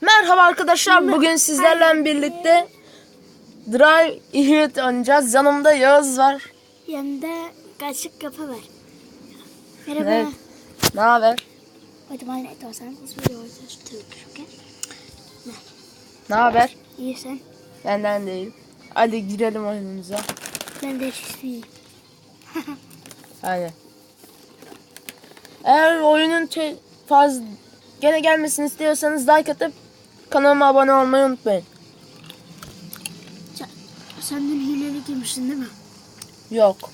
Merhaba arkadaşlar. Bugün sizlerle birlikte Drive Hit oynayacağız. Yanımda Yağız var. Yanında kaşık kafa var. Merhaba. Evet. Ne haber? Ne haber? İyi sen. Benden değil. Hadi girelim oyunumuza. Ben de hiçbir Hadi. Eğer oyunun te- faz gene gelmesini istiyorsanız like atıp kanalıma abone olmayı unutmayın. Sen, sen dün hileli girmiştin değil mi? Yok.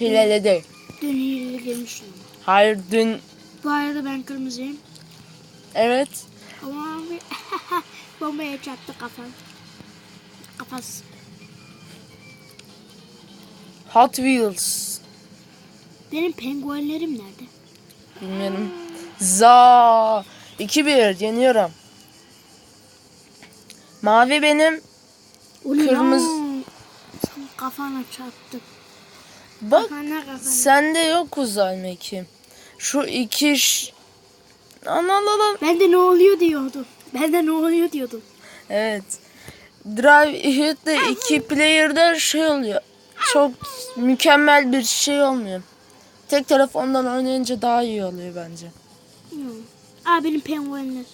Hileli değil. Dün hileli girmiştin. Hayır dün Bu arada ben kırmızıyım. evet Ama abi bombaya çarptı kafam. Kafası. Hot Wheels. Benim penguenlerim nerede? Bilmiyorum. Za 2-1 yeniyorum. Mavi benim. Ulan, Kırmızı- Sen kafana çarptı. Bak Kafana kafana. sende yok uzay mekiğim. Şu iki ş... Ana la la. Ben de ne oluyor diyordum. Ben de ne oluyor diyordum. Evet. Drive Hit'te iki player'da şey oluyor. Çok mükemmel bir şey olmuyor. Tek telefondan oynayınca daha iyi oluyor bence. Aa benim penguenler.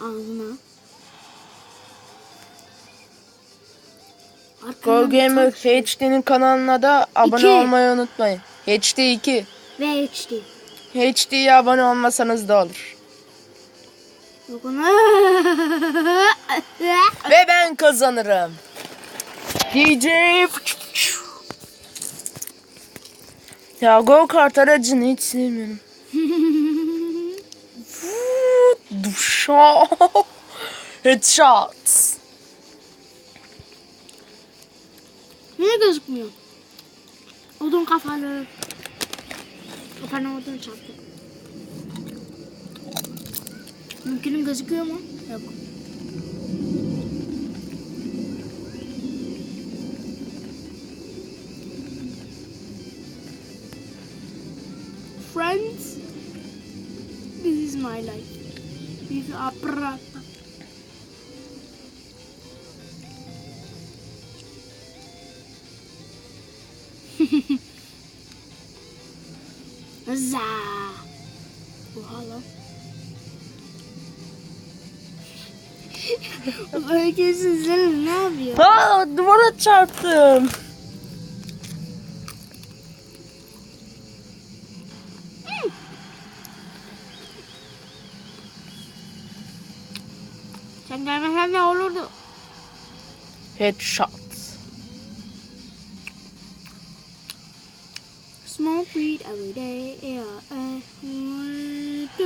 Ağzına. Go Gamer tak- HD'nin kanalına da abone İki. olmayı unutmayın. HD 2. Ve HD. HD'ye abone olmasanız da olur. Ve ben kazanırım. DJ Ya go kart aracını hiç sevmiyorum. Duşa. Headshot. Gözükmüyor? Odun kafalı. Kafana odun çarptı. Mümkünün gözüküyor mu? Yok. Friends, this is my life. With a Za. Oha lan. Herkes sizlerle ne yapıyor? Aa, duvara çarptım. Sen gelmesen ne olurdu? Headshot.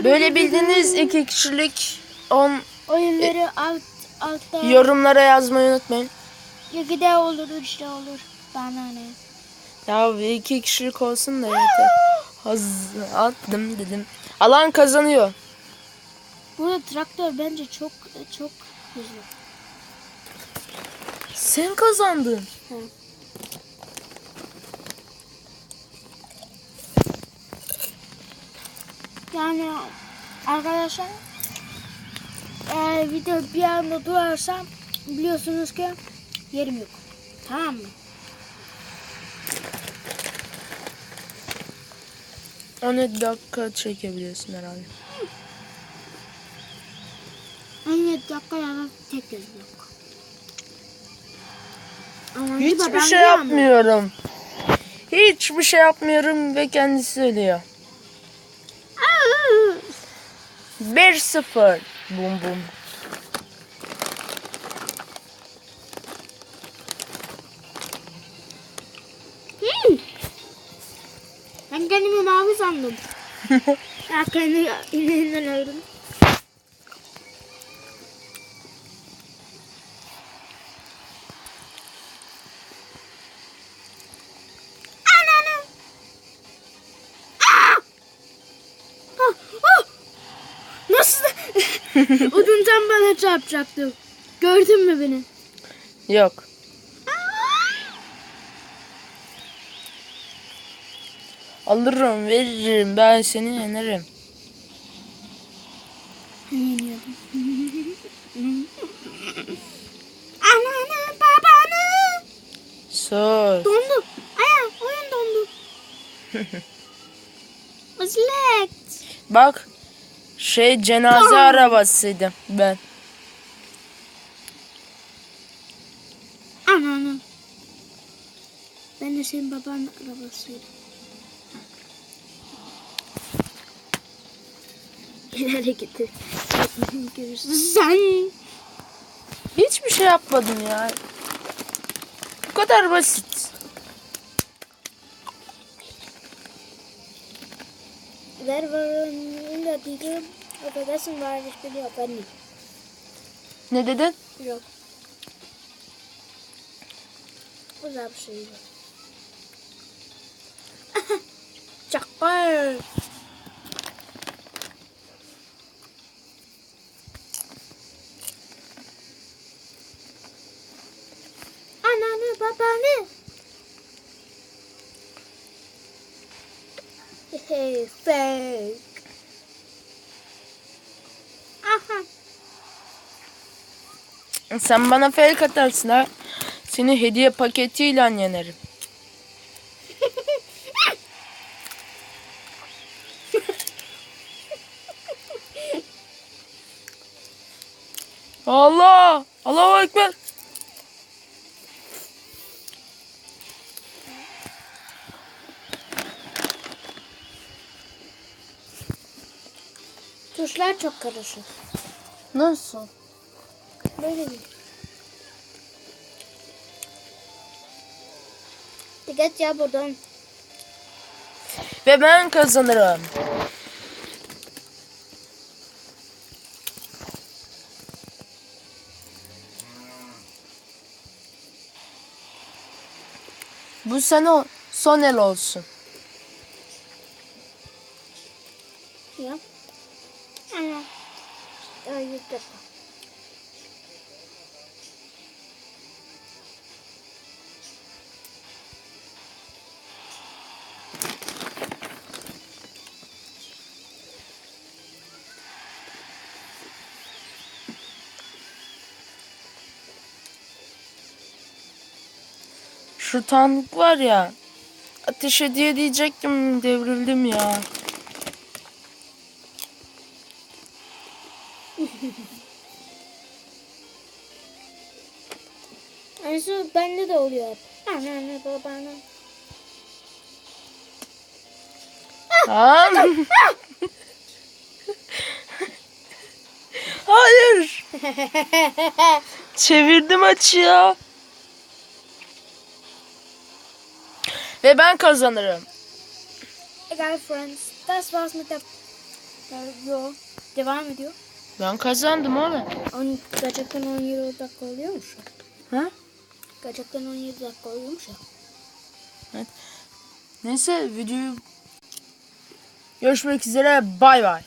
Böyle bildiğiniz iki kişilik 10 oyunları alt altta yorumlara yazmayı unutmayın. iki de olur, üç de olur. Bana ne? Ya iki kişilik olsun da yeter. Haz attım dedim. Alan kazanıyor. Burada traktör bence çok çok hızlı. Sen kazandın. Hı. Yani arkadaşlar eğer video bir anda durarsa biliyorsunuz ki yerim yok. Tamam mı? 17 dakika çekebiliyorsun herhalde. 17 dakika ya da tek yok. Ama bir Hiçbir şey yapmıyorum. Hiçbir şey yapmıyorum ve kendisi söylüyor. 1-0. Bum bum. Hmm. Ben kendimi mavi sandım. ya kendi ineğinden öldüm. Ananı. Aa! Ah, ah! Nasıl? Tam bana çarpacaktı. Gördün mü beni? Yok. Alırım veririm ben seni yenerim. Yeniyor. oynadım. Ananı babanı. Sus. Dondu. Aya oyun dondu. Select. Bak. Şey cenaze Tamam. arabasıydı ben. Ananı. Ben de senin babanın arabasıydım. El hareketi. Görürsün. Sen. Hiçbir şey yapmadım ya. Bu kadar basit. Wer war in der Titel? Vergessen war ich bin ja aber nicht. Ne dedin? Yok. Güzel bir şey. Çakal. Ananı babanı. Hey fake. Sen bana fake atarsın ha. Seni hediye paketiyle yenerim. Allah! Allahu Ekber! Tuşlar çok karışık. Nasıl? Böyle mi? Dikkat ya buradan. Ve ben kazanırım. Bu sene son el olsun. Ya. Ana. Ay yeter. Şu tank var ya. Ateş hediye diyecektim devrildim ya. Aynısı bende de oluyor. Anne babana. Tamam. Hayır. Çevirdim açıya. Ve ben kazanırım. Egal friends. Das war's mit der Yo. Devam ediyor. Ben kazandım oğlum. On, gerçekten 17 dakika oluyormuş. Ha? Gerçekten 17 dakika oluyormuş ya. Neyse videoyu görüşmek üzere. Bay bay.